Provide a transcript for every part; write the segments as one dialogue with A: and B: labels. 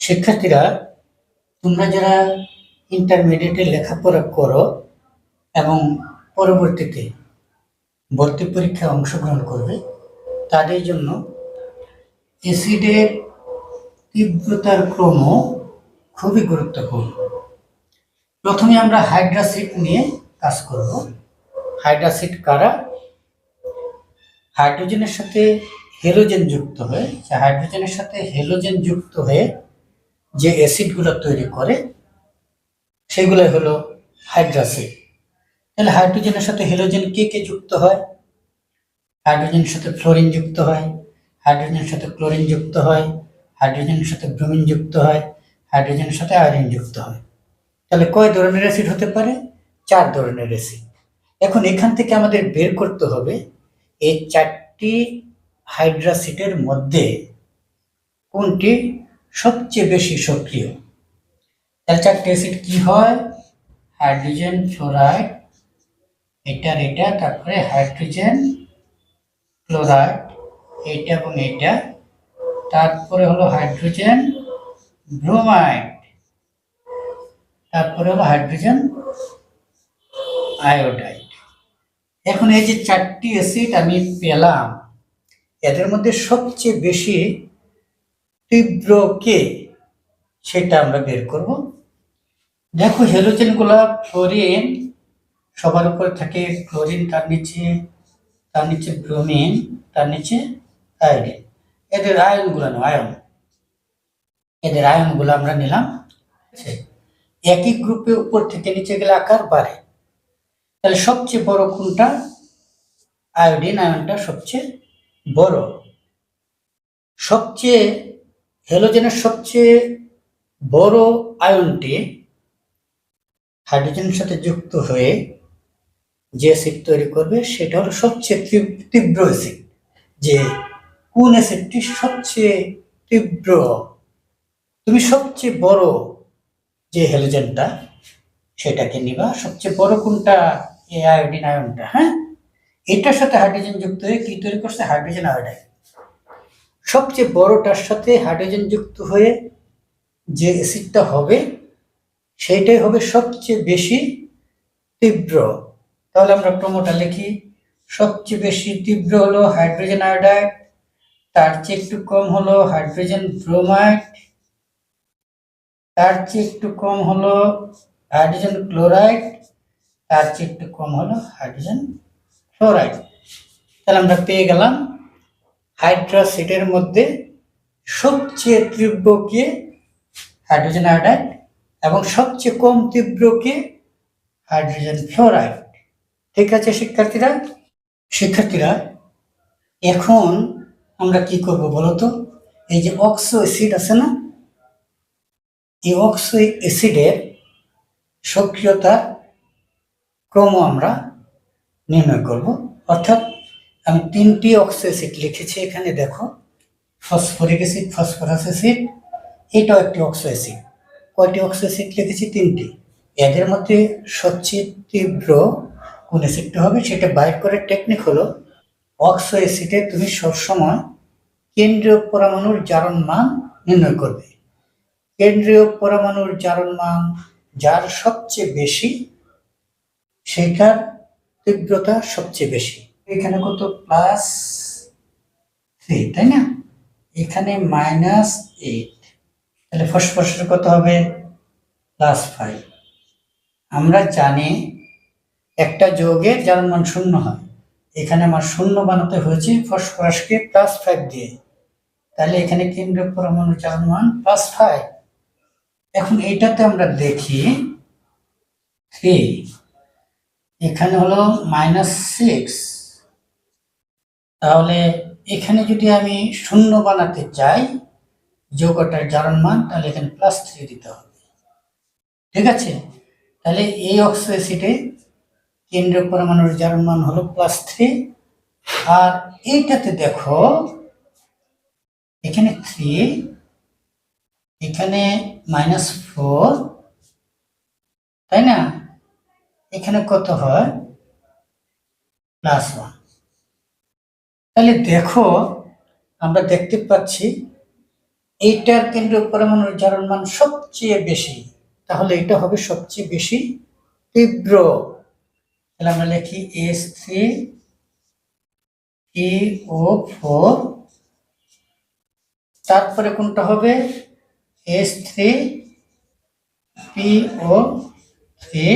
A: শিক্ষার্থীরা, তোমরা যারা ইন্টারমিডিয়েটে লেখাপড়া করো এবং পরবর্তীতে ভর্তি পরীক্ষায় অংশগ্রহণ করবে, তাদের জন্য অ্যাসিডের তীব্রতার ক্রম খুবই গুরুত্বপূর্ণ। প্রথমে আমরা হাইড্রাসিড নিয়ে কাজ করব। হাইড্রাসিড কারা? হাইড্রোজেনের সাথে হেলোজেন যুক্ত হয়ে। হাইড্রোজেনের সাথে হেলোজেন যুক্ত হয়ে যে অ্যাসিডগুলো তৈরি করে সেগুলো হলো হাইড্রাসিড তাহলে হাইড্রোজেনের সাথে হেলোজেন কে কে যুক্ত হয়? হাইড্রোজেনের সাথে ফ্লোরিন যুক্ত হয় হাইড্রোজেনের সাথে ক্লোরিন যুক্ত হয় হাইড্রোজেনের সাথে ব্রোমিন যুক্ত হয় হাইড্রোজেনের সাথে আয়রন যুক্ত হয়। তাহলে কয় ধরনের অ্যাসিড হতে পারে? চার ধরনের অ্যাসিড এখন এখান থেকে আমাদের বের করতে হবে এই চারটি হাইড্রাসিডের মধ্যে কোনটি সবচেয়ে বেশি সক্রিয়। তাহলে চারটি অ্যাসিড কি হয়? হাইড্রোজেন ফ্লোরাইড এটার এটা, তারপরে হাইড্রোজেন ক্লোরাইড এটা এবং এটা। তারপরে হলো হাইড্রোজেন ব্রোমাইড, তারপরে হলো হাইড্রোজেন আয়োডাইড। এখন এই যে চারটি অ্যাসিড আমি পেলাম, এদের মধ্যে সবচেয়ে বেশি তীব্র কে সেটা আমরা বের করব। দেখো হ্যালোজেনগুলা ফ্লোরিন সবার উপরে থাকে ক্লোরিন তার নিচে তার নিচে ব্রোমিন তার নিচে আয়োডিন এদের আয়নগুলো না আয়ন। এদের আয়নগুলো আমরা নিলাম। আছে। একই গ্রুপে উপর থেকে নিচে গেলে আকার বাড়ে। তাহলে সবচেয়ে বড় কোনটা? আয়োডিন আয়নটা সবচেয়ে বড়। সবচেয়ে হ্যালোজেনের সবচেয়ে বড় আয়নটি হাইড্রোজেনের সাথে যুক্ত হয়ে যে অ্যাসিড তৈরি করবে, সেটা হলো সবচেয়ে তীব্র অ্যাসিড। যে কোন অ্যাসিডটি সবচেয়ে তীব্র? তুমি সবচেয়ে বড় যে হ্যালোজেনটা, সেটাকে নিবা। সবচেয়ে বড় কোনটা? এই আয়োডিন আয়নটা হ্যাঁ? এটার সাথে হাইড্রোজেন যুক্ত হয়ে কি তৈরি করছে? হাইড্রোজেন আয়োডাইড সবচেয়ে বড়টার সাথে হাইড্রোজেন যুক্ত হয়ে যে অ্যাসিডটা হবে, সেইটাই হবে সবচেয়ে বেশি তীব্র। তাহলে আমরা ক্রমটা লিখি। সবচেয়ে বেশি তীব্র হলো হাইড্রোজেন আয়োডাইড তার চেয়ে একটু কম হলো হাইড্রোজেন ব্রোমাইড তার চেয়ে একটু কম হলো হাইড্রোজেন ক্লোরাইড তার চেয়ে একটু কম হলো হাইড্রোজেন ফ্লোরাইড তাহলে আমরা পেয়ে গেলাম হাইড্রাসিডের মধ্যে সবচেয়ে তীব্র কে? Hydrogen iodide. এবং সবচেয়ে কম তীব্র কে? Hydrogen fluoride. ঠিক আছে, শিক্ষার্থীরা? শিক্ষার্থীরা, এখন আমরা কি করব বলো তো? এই যে অক্সো অ্যাসিড আছে না? এই অক্সো অ্যাসিডের সক্রিয়তা ক্রম আমরা নির্ণয় করব। অর্থাৎ আমি তিনটি অক্সো অ্যাসিড লিখেছি এখানে, দেখো। ফসফরিক অ্যাসিড, ফসফরাস অ্যাসিড, এটাও একটি অক্সো অ্যাসিড কয়টি অক্সো অ্যাসিড লিখেছি? তিনটি। এদের মধ্যে সবচেয়ে তীব্র কোন অ্যাসিডটা হবে সেটা বাইর করার টেকনিক হলো অক্সো অ্যাসিডে তুমি সবসময় কেন্দ্রীয় পরমাণুর জারণ মান নির্ণয় করবে। কেন্দ্রীয় পরমাণুর জারণ মান যার সবচেয়ে বেশি সেটার তীব্রতা সবচেয়ে বেশি। এখানে কত? প্লাস থ্রি তাই না? এখানে মাইনাস এইট তাহলে ফসফরাসের কত হবে? প্লাস ফাইভ আমরা জানি একটা যৌগের যার মান শূন্য হয়। এখানে আমার শূন্য বানাতে হয়েছে ফসফরাসকে প্লাস ফাইভ দিয়ে। তাহলে এখানে কেন্দ্রীয় পরমাণু যার মান প্লাস ফাইভ এখন এইটাতে আমরা দেখি থ্রি এখানে হলো মাইনাস সিক্স তাহলে এখানে যদি আমি শূন্য বানাতে চাই, যৌগটার জারণ মান, তাহলে এখানে প্লাস থ্রি দিতে হবে। ঠিক আছে? তাহলে এই অক্সো অ্যাসিডে কেন্দ্রীয় পরমাণুর জারণ মান হলো প্লাস থ্রি আর এইটাতে দেখো, এখানে থ্রি এখানে মাইনাস ফোর তাই না? এখানে কত হয়? প্লাস ওয়ান তাহলে দেখো, আমরা দেখতে পাচ্ছি এইটার কেন্দ্রীয় পরমাণুর জারণ মান সবচেয়ে বেশি। তাহলে এটা হবে সবচেয়ে বেশি তীব্র। তাহলে আমরা লিখি এস থ্রি ও ফোর তারপরে কোনটা হবে? এস থ্রি পিও থ্রি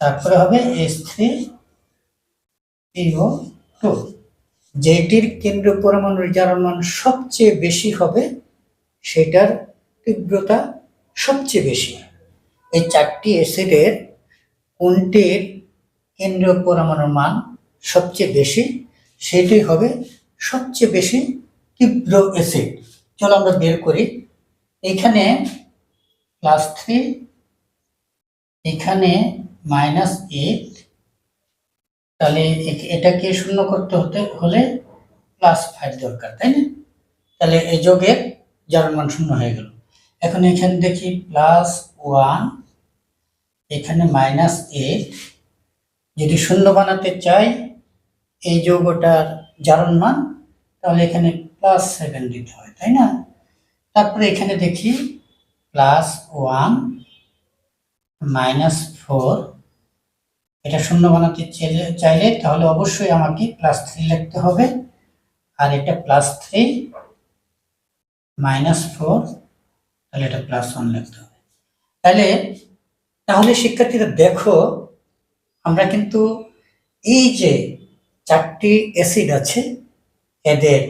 A: তারপরে হবে এস থ্রি পিও টু যেটির কেন্দ্র পরমাণুর জারণ মান সবচেয়ে বেশি হবে, সেটার তীব্রতা সবচেয়ে বেশি। এই চারটি অ্যাসিডের কোনটির কেন্দ্রীয় পরমাণুর মান সবচেয়ে বেশি, সেটি হবে সবচেয়ে বেশি তীব্র অ্যাসিড চলো আমরা বের করি। এখানে প্লাস থ্রি এখানে মাইনাস এইট তাহলে এটাকে শূন্য করতে হতে, হলে প্লাস ফাইভ দরকার, তাই না? তাহলে এই যোগের জারণ মান শূন্য হয়ে গেল। এখন এখানে দেখি প্লাস ওয়ান এখানে মাইনাস এইট যদি শূন্য বানাতে চাই এই যৌগটার জারণ মান তাহলে এখানে প্লাস সেভেন দিতে হয়, তাই না? তারপরে এখানে দেখি প্লাস ওয়ান মাইনাস ফোর এটা শূন্য বানাতে চাইলে তাহলে অবশ্যই আমাকে প্লাস থ্রি লিখতে হবে। আর এটা প্লাস থ্রি মাইনাস ফোর তাহলে এটা প্লাস ওয়ান লিখতে হবে। তাহলে তাহলে শিক্ষার্থীরা দেখো, আমরা কিন্তু এই যে চারটি অ্যাসিড আছে, এদের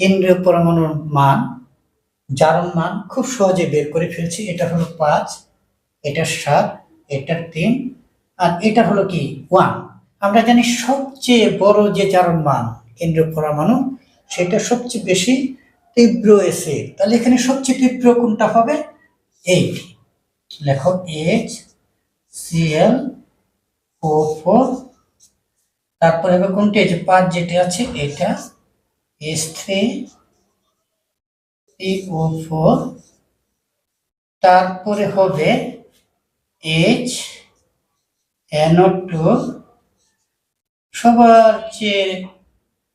A: কেন্দ্রীয় পরমাণুর মান, জারণ মান খুব সহজে বের করে ফেলছি। এটা হলো পাঁচ, এটা সাত, এটার তিন আর এটা হলো কি? ওয়ান। আমরা জানি সবচেয়ে বড় যে জারণ মান কেন্দ্রীয় পরমাণু, সেটা সবচেয়ে বেশি তীব্র এসে তাহলে এখানে সবচেয়ে তীব্র কোনটা হবে? এইট লেখো এইচ সিএল ও ফোর তারপরে হবে কোনটি? এই যে পাঁচ যেটি আছে, এটা এস থ্রি ও ফোর তারপরে হবে এইচ টু সবার চেয়ে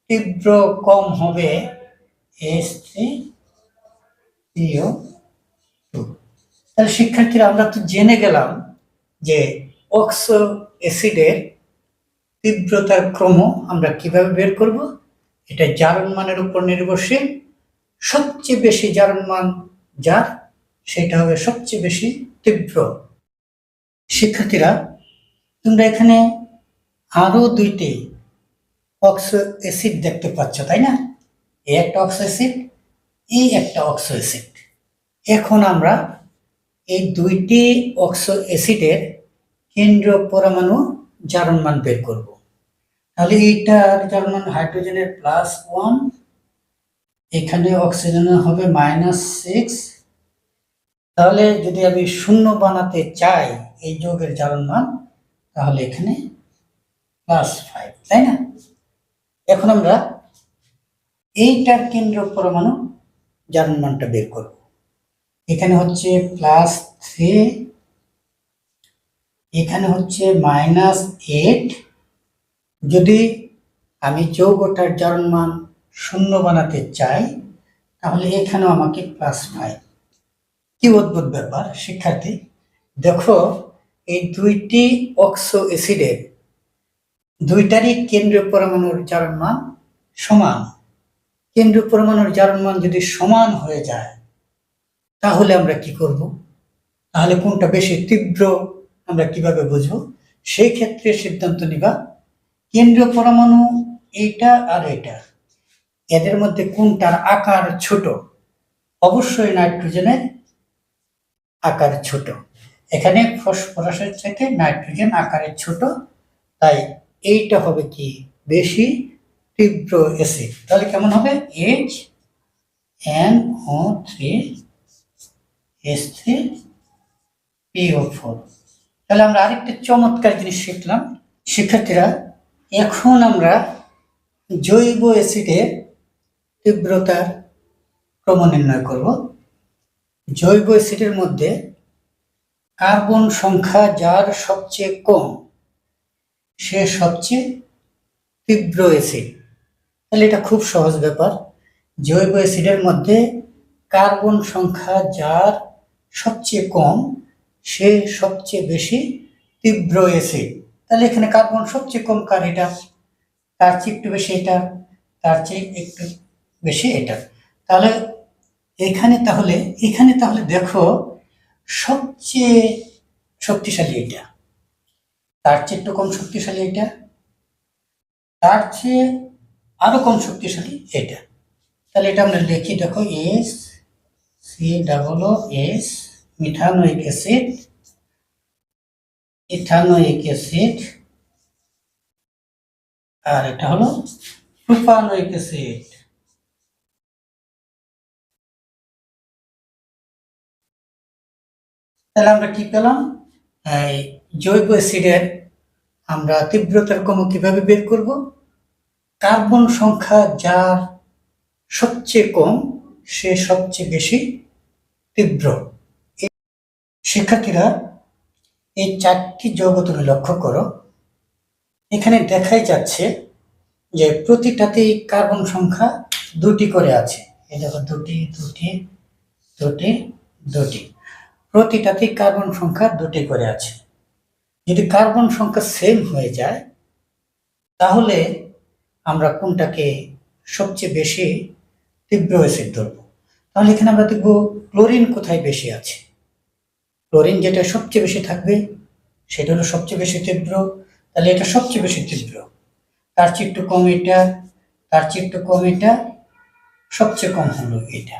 A: তীব্র কম হবে এস থ্রি সিও তাহলে শিক্ষার্থীরা, আমরা তো জেনে গেলাম যে অক্সো অ্যাসিডের তীব্রতার ক্রম আমরা কীভাবে বের করব, এটা জারণ মানের উপর নির্ভরশীল। সবচেয়ে বেশি জারণ মান যার, সেটা হবে সবচেয়ে বেশি তীব্র। শিক্ষার্থীরা তোমরা এখানে আরও দুইটি অক্সো অ্যাসিড দেখতে পাচ্ছ, তাই না? এই একটা অক্সো অ্যাসিড এই একটা অক্সো অ্যাসিড এখন আমরা এই দুইটি অক্সো অ্যাসিডের কেন্দ্রীয় পরমাণু জারণ মান বের করব। তাহলে এইটার জারণ মান হাইড্রোজেনের প্লাস ওয়ান এখানে অক্সিজেনের হবে মাইনাস সিক্স তাহলে যদি আমি শূন্য বানাতে চাই এই যৌগের জারণ মান তাহলে এখানে প্লাস ফাইভ তাই না? এখন আমরা এইটার কেন্দ্র পরমাণু জারণ মানটা বের করব। এখানে হচ্ছে প্লাস থ্রি এখানে হচ্ছে মাইনাস এইট যদি আমি যৌগটার জারণ মান শূন্য বানাতে চাই, তাহলে এখানেও আমাকে প্লাস ফাইভ কি অদ্ভুত ব্যাপার, শিক্ষার্থী। দেখো এই দুইটি অক্সো অ্যাসিডের দুইটারই কেন্দ্রীয় পরমাণুর জারণ মান সমান। কেন্দ্রীয় পরমাণুর জারণ মান যদি সমান হয়ে যায়, তাহলে আমরা কি করব? তাহলে কোনটা বেশি তীব্র আমরা কীভাবে বুঝব? সেই ক্ষেত্রে সিদ্ধান্ত নিবা, কেন্দ্রীয় পরমাণু এইটা আর এটা এদের মধ্যে কোনটার আকার ছোট? অবশ্যই নাইট্রোজেনের আকার ছোট। এখানে ফসফরাসের থেকে নাইট্রোজেন আকারে ছোট, তাই এইটা হবে কি? বেশি তীব্র অ্যাসিড। তাহলে কেমন হবে? H N O three S three PO four তাহলে আমরা আরেকটা চমৎকার জিনিস শিখলাম। শিক্ষার্থীরা, এখন আমরা জৈব অ্যাসিডের তীব্রতার ক্রম নির্ণয় করব। জৈব অ্যাসিডের মধ্যে কার্বন সংখ্যা যার সবচেয়ে কম, সে সবচেয়ে তীব্র অ্যাসিড তাহলে এটা খুব সহজ ব্যাপার। জৈব অ্যাসিডের মধ্যে কার্বন সংখ্যা যার সবচেয়ে কম, সে সবচেয়ে বেশি তীব্র অ্যাসিড তাহলে এখানে কার্বন সবচেয়ে কম কার এটা? তার চেয়ে একটু বেশি এটা, তার চেয়ে একটু বেশি এটা। তাহলে এখানে তাহলে এখানে তাহলে দেখো সবচেয়ে শক্তিশালী এটা। তার চেয়ে একটু কম শক্তিশালী এটা। তার চেয়ে আরও কম শক্তিশালী এটা। তাহলে এটা আমরা লিখি, দেখো, S, C, double O, S methanoic acid ethanoic acid, আর এটা হলো প্রোপানোইক অ্যাসিড। তাহলে আমরা কি পেলাম? এই জৈব অ্যাসিডের আমরা তীব্রতার কম কীভাবে বের করব? কার্বন সংখ্যা যার সবচেয়ে কম, সে সবচেয়ে বেশি তীব্র। শিক্ষার্থীরা, এই চারটি যৌগ তুমি লক্ষ্য করো। এখানে দেখাই যাচ্ছে যে প্রতিটাতেই কার্বন সংখ্যা দুটি করে আছে। এই দেখো, দুটি দুটি দুটি দুটি। প্রতিটাতেই কার্বন সংখ্যা দুটি করে আছে। যদি কার্বন সংখ্যা সেম হয়ে যায়, তাহলে আমরা কোনটাকে সবচেয়ে বেশি তীব্র অ্যাসিড ধরবো? তাহলে এখানে আমরা দেখব ক্লোরিন কোথায় বেশি আছে? ক্লোরিন যেটা সবচেয়ে বেশি থাকবে, সেটা হলো সবচেয়ে বেশি তীব্র। তাহলে এটা সবচেয়ে বেশি তীব্র। তার চেয়ে একটু কম এটা, তার চেয়ে একটু কম এটা, সবচেয়ে কম হলো এটা।